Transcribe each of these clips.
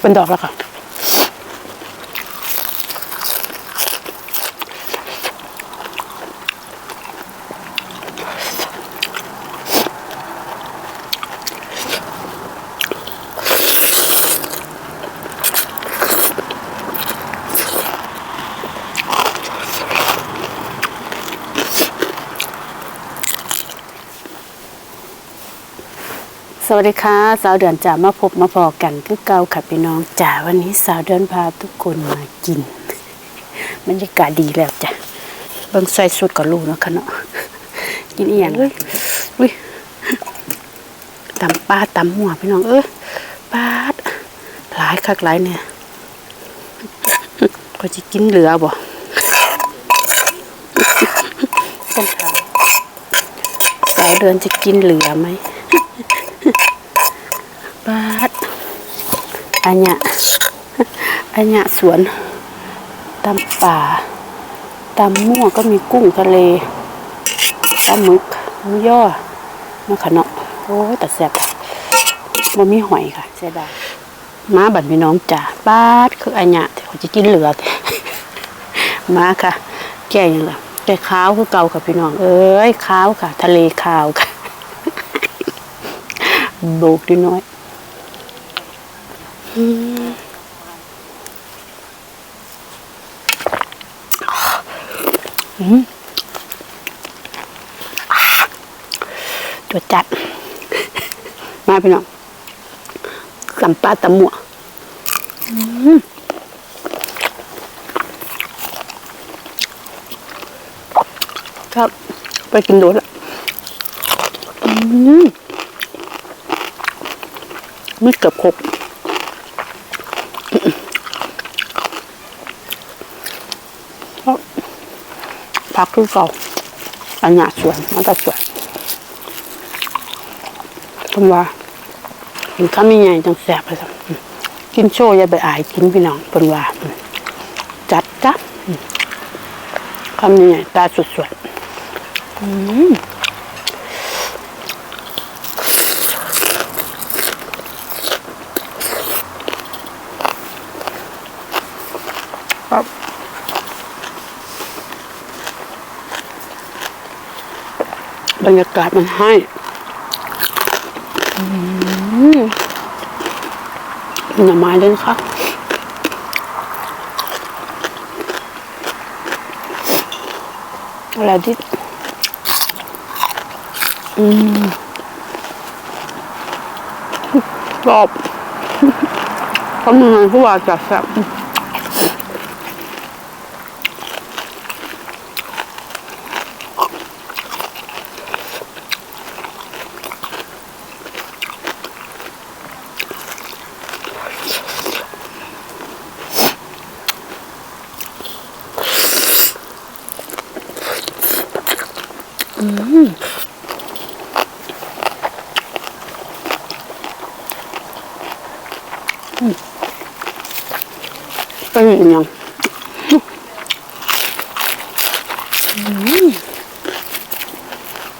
เป็นดอกแล้วค่ะ วัสดีค่ะ สาวเดือนจ่ามาพบมาพอกันคือเก่าค่ะพี่น้องจ่าวันนี้สาวเดือนพาทุกคนมากินบรรยากาศดีแล้วจ้ะเบิ่งใส่สุดกับลูกเนาะค่ะเนาะกินอีหยังเอ้ยอุ้ยตำปลาตำหัวพี่น้องเอ้ยปลาดหลายคักหลายเนี่ยก็จะกินเหลือบ่ต้องถามสาวเดือนจะกินเหลือไหม บาดอันเนี้ยอันเนี้ยสวนตำป่าตำม่วงก็มีกุ้งทะเลปลาหมึกหมูย่อมะขะเนาะโอ้ยแต่แซ่บบ่มีหอยค่ะเสียดายมาบัดพี่น้องจ้าบาดคืออันเนี้ยที่เขาจะกินเหลือมาค่ะ แก่ยังล่ะแก่ขาวคือเก่าค่ะพี่น้อง เอ้ยขาวค่ะ ทะเลขาวค่ะ โบกนิดน้อยตัวจัด มาพี่น้องสัมปาตะมัวครับ ไปกินโดนละอืม ไม่เกือบครบพักคือเก่าอันหยาสวยมันก็สวยผมว่ากินข้าวมีไงจังแสบเลยครับกินโชว์อย่าไปอายกินพี่น้องเป็นว่าจัดจ้ะข้ามีไงตาสวยๆอืม บรรยากาศมันให้หน่อไม้ด้วยนะคะอะไรที่อืมรอบทำยังไง ผู้ว่าจัดแซ่บก็อีกอย่าง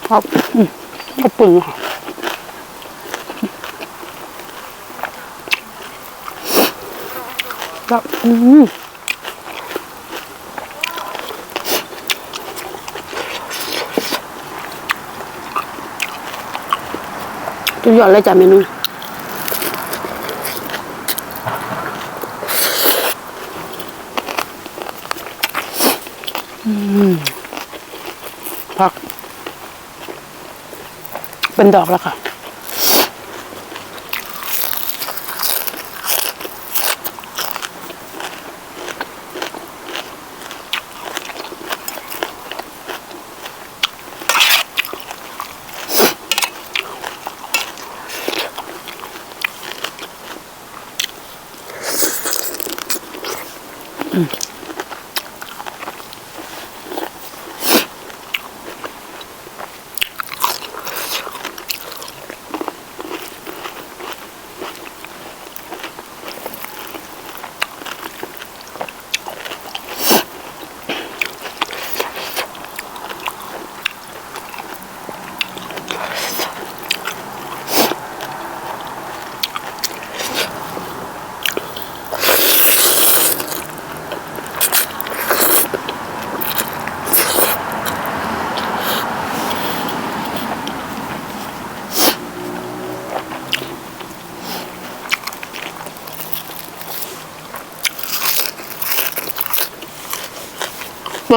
ครับอืมขอบคุณค่ะครับอืม ทุกอย่างเลยจ้ะเมนูผัก เป็นดอกแล้วค่ะ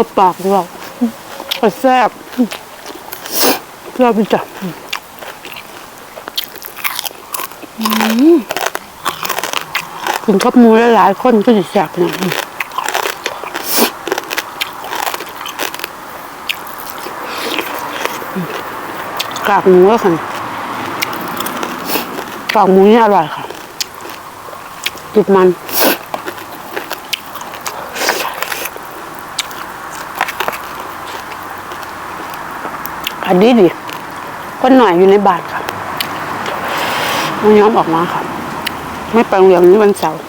เปิดปากเราก็แซ่บแซ่บจ้ะอืมกินกับมูหลายคนก็จะแซ่บนะกากหมูก็ค่ะกากหมูนี่อร่อยค่ะติดมัน อันนี้ดิคนหน่อยอยู่ในบ้านค่ะไม่ย้อมออกมาค่ะ ไม่ไปโรงเรียนนี้วันเสาร์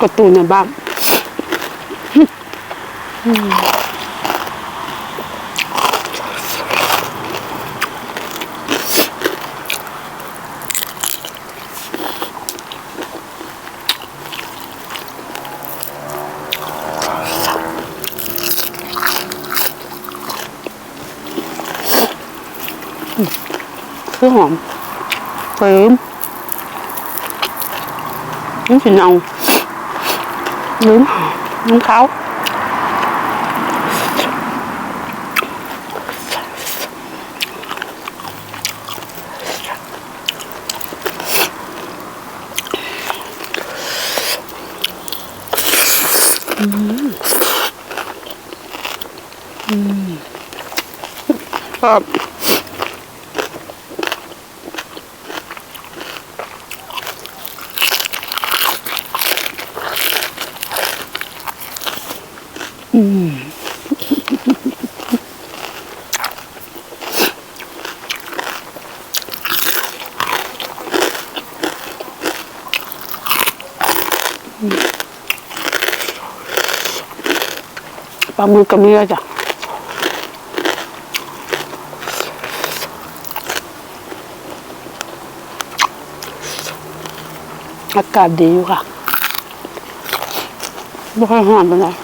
กระตูนในบ้าน คือหอมเฟิมน้ำสีเนาลืมน้ำเขาวครับาหมึกกับเนื้อจ้ะอากาศดีอยู่ค่ะไม่ค่อยร้อนไปเลย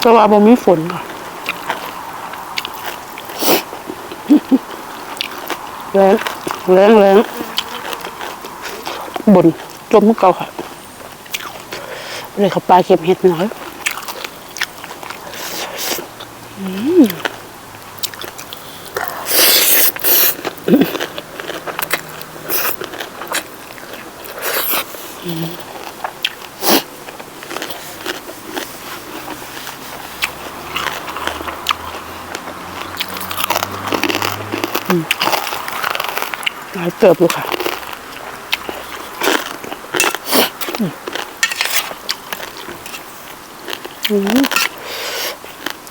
แต่ว่าบ่มีฝนค่ะแรงแรงแรงบนจมเก่าค่ะ เลยเขาปลาเก็บเห็ดน่อยอืมอืมหลายเติบอยู่ค่ะ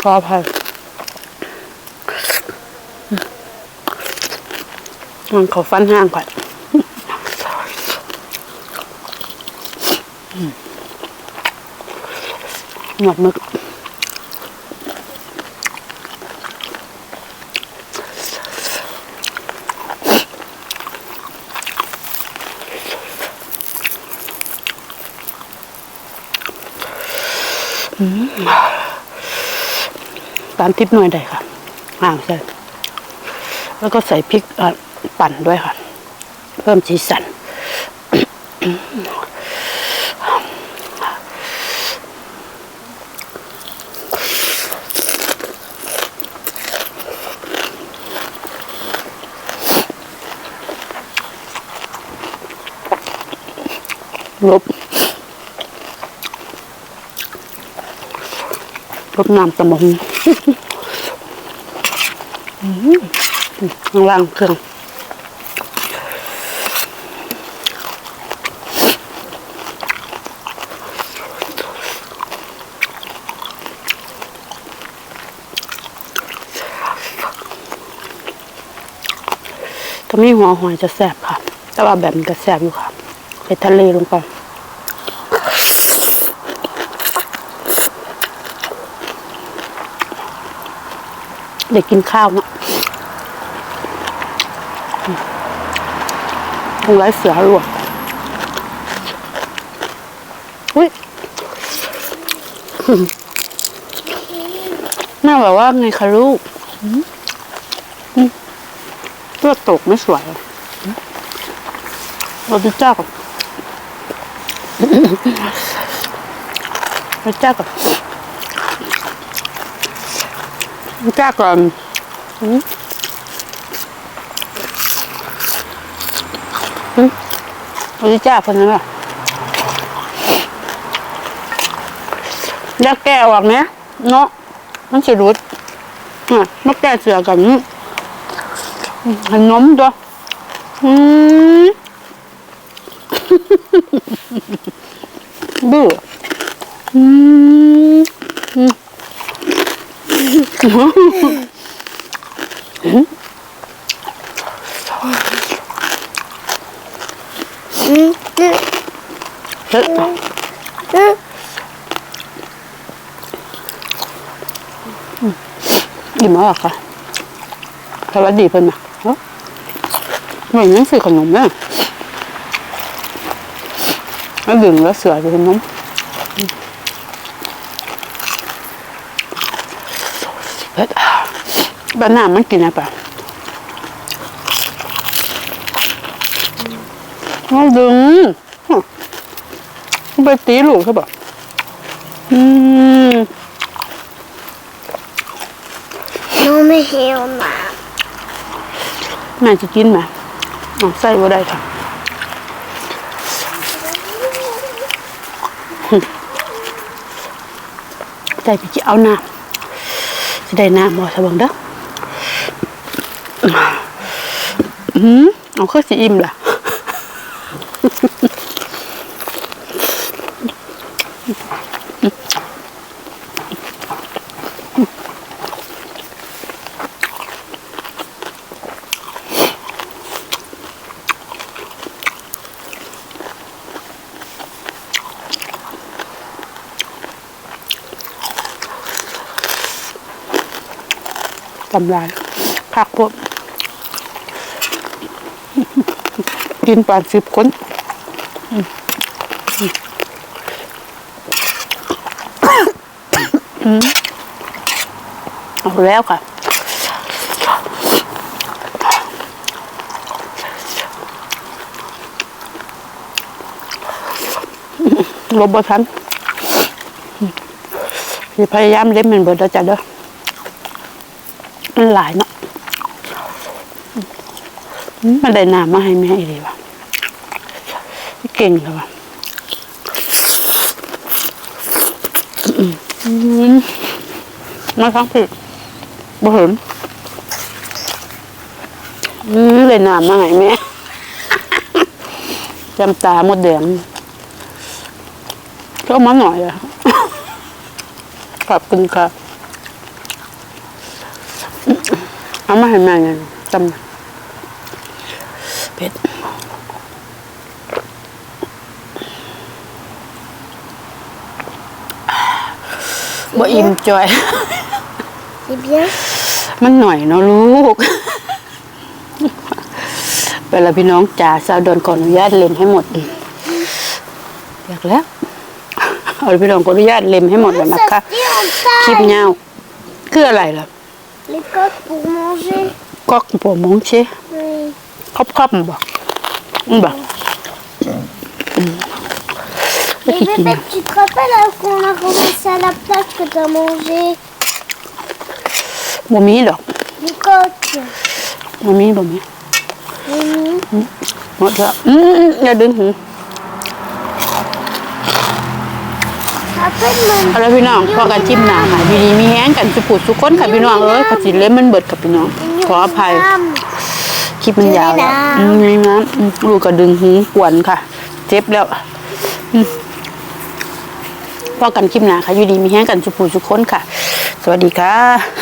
ขออภัยมันขอฟันห้างก่อนหนวดมึก ตามทิปหน่อยได้ค่ะอ่าใช่แล้วก็ใส่พริกปั่นด้วยค่ะ เพิ่มสีสันลบ ลบน้ำตะมงอืมข้างล่างเครื่องก็มีหัวหอยจะแสบค่ะ แต่ว่าแบบมันก็แสบอยู่ค่ะใส่ทะเลลงไป เด็กกินข้าวเนาะตรงไรเสือหลวกอุ้ยแม่บอกว่าไงคะลูกเลือดตกไม่สวยเราจะจ้าก่อนเราจ้าก่อน จ้าก่อนอืมอืมเราจะจ้าคนนั้นอะแล้วแก้ออกไหมเนาะมันสิรุดอะมาแก้เสือกันขนมตัวอืมบื้ออืมอืมอืมอืม เฮ้ยอืมากค่ะสวัสดีเพิ่นนะเอ้าไม่ยังซื้อขนมเนี่ยแล้วดึงแล้วเสือจะขนมเผ็ด บ้านหน้ามันกินอะไรปะไม่ดึงฮะไปตีลูกเขาบอกอืมหนูไม่หิวนะแม่จะกินไหมเอาใส่บ่ได้ค่ะใส่ไปจะเอาน้ำจะได้น้ำบ่สะเบังเด้อ อืมเอาเครื่องสิอิ่มล่ะกำลายคักพวก กินปานสิบคนอืมอืมเอาแล้วค่ะลบบทันสิพยายามเล่นมันเบิดแล้วจ้ะเด้อมันหลายเนาะอื มมันได้น้ำมาให้แม่อีดีวะเก่งเลยวะอืมอืมมาฟังผิดบ่เห็นอืมได้น้ำมาให้แม่จำตาหมดแดงก็มาหน่อยอะขอบคุณค่ะเอามาให้แม่ไงจำ เผ็ดบ่อิ่มจอย C'est bien มันหน่อยเนาะลูก เวลาพี่น้องจ๋าสาวดอนขออนุญาตเล่มให้หมด อยากแล้วเอาพี่น้องขออนุญาตเล่มให้หมดแล้วนะ Ça คะ se dit en คลิป taille ยาวคืออะไรล่ะ Les coques pour manger ก๊อกปัวมงเช Oui ครอบครอบบ่อืมบ่ Et bébé, tu te rappelles qu'on a commencé à la plage que t'as mangé บ่มีดอก Les coques บ่มีบ่มี Oui หมดแล้วอืมอย่าดึงหู Rappelle-moi เอาละพี่น้องพอกันจิ้มหนาค่ะดีมีแห้งกันสุกุสุกคนค่ะพี่น้องเอ้ยขอจิเล่มมันเบิดกับพี่น้อง ขออภัย คลิปมันยาวแล้วอืมนี่นะอืมลูกก็ดึงหูกวนค่ะ เจ็บแล้วอืมพอกันคลิปหนาค่ะ อยู่ดีมีแห้งกันสุภูสุขคนค่ะ สวัสดีค่ะ